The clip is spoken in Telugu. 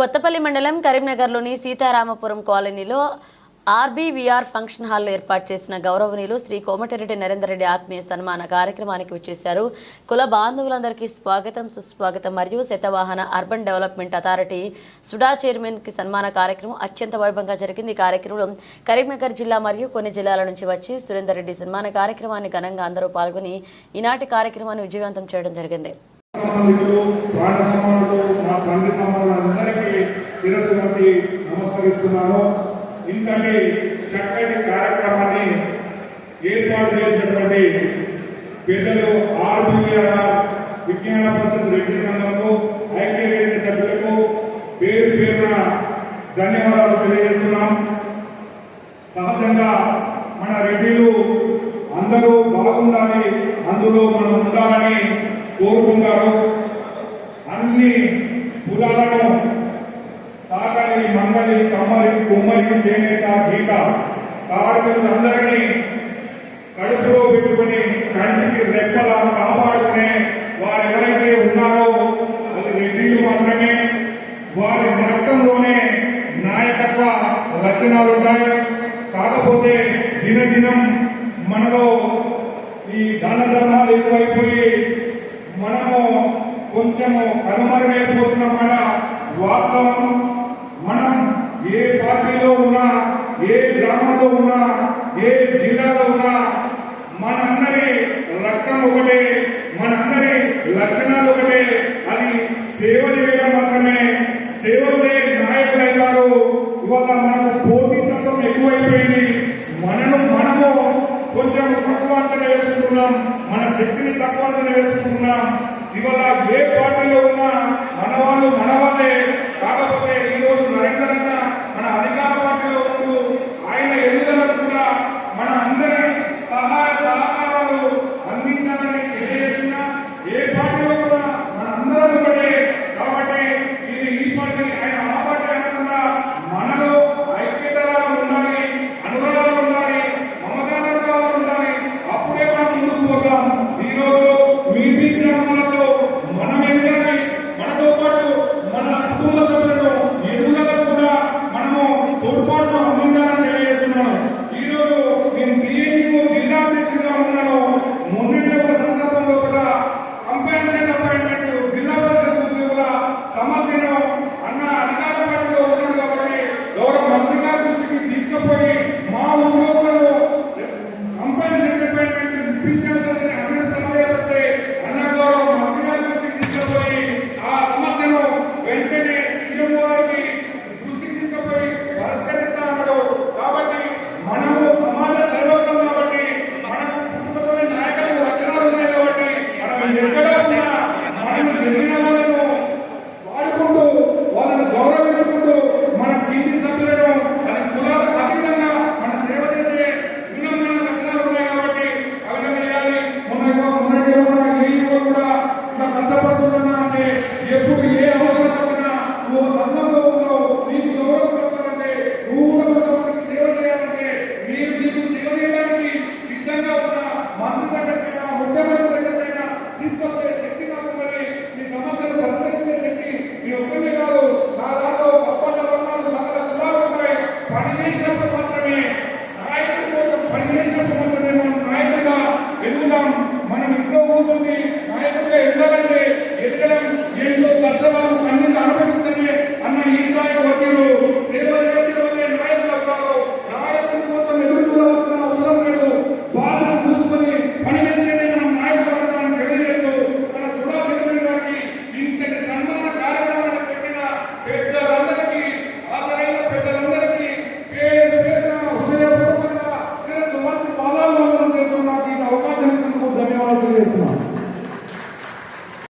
కొత్తపల్లి మండలం కరీంనగర్లోని సీతారామపురం కాలనీలో ఆర్బీవీఆర్ ఫంక్షన్ హాల్లో ఏర్పాటు చేసిన గౌరవనీయులు శ్రీ కోమటిరెడ్డి నరేందర్ రెడ్డి ఆత్మీయ సన్మాన కార్యక్రమానికి వచ్చేశారు. కుల బాంధవులందరికీ స్వాగతం సుస్వాగతం మరియు Satavahana urban development authority SUDA చైర్మన్కి సన్మాన కార్యక్రమం అత్యంత వైభవంగా జరిగింది. ఈ కార్యక్రమంలో కరీంనగర్ జిల్లా మరియు కొన్ని జిల్లాల నుంచి వచ్చి సురేందర్ రెడ్డి సన్మాన కార్యక్రమాన్ని ఘనంగా అందరూ పాల్గొని ఈనాటి కార్యక్రమాన్ని విజయవంతం చేయడం జరిగింది. సంబంధికులు ప్రాణ సమానులు నా తండ్రి సమానులందరికీ శిరస్సు వంచి నమస్కరిస్తున్నాను. ఇంతటి చక్కటి కార్యక్రమాన్ని ఏర్పాటు చేసినటువంటి పెద్దలు ఆర్బీఆర్ విజ్ఞాన పరిషత్ రెడ్డి సంఘంకు ఐక్యవేదిక సభ్యులకు పేరు పేరున ధన్యవాదాలు తెలియజేస్తున్నాం. సహజంగా మన రెడ్డిలు అందరూ బాగుండాలి అందులో మనం ఉండాలని కోరుకుంటారు. అన్ని కులాలను సాగలి మంగలి కమ్మరి కుమ్మరి చేనేత గీత కార్మికులందరినీ కడుపులో పెట్టుకుని కంటికి రెక్కలా కాపాడుకునే వారు ఎవరైతే ఉన్నారో అది రెడ్డిలు మాత్రమే వారి రక్తంలోనే నాయకత్వ లక్షణాలు ఉంటాయి. కాకపోతే దినదినం మనలో ఈ దాన ధర్మాలు ఎక్కువైపోయి మనము కొంచెము కనుమరుగైపోతున్నమాట వాస్తవం. మనం ఏ పార్టీలో ఉన్నా ఏ గ్రామంలో ఉన్నా ఏ జిల్లాలో ఉన్నా మనందరి రక్తం ఒకటే మనందరి లక్షణాలు ఒకటే. అది సేవ చేయడం మాత్రమే. సేవలే నాయకులు అవుతారు ఇవాళ మనకు పోటీతత్వం ఎక్కువైపోయింది. మనను మనము కొంచెం తక్కువ అంచనా వేసుకుంటున్నాం. మన శక్తిని తక్కువ అంచనా వేసుకుంటున్నాం. ఉన్న మనవాళ్ళు మనవాళ్ళు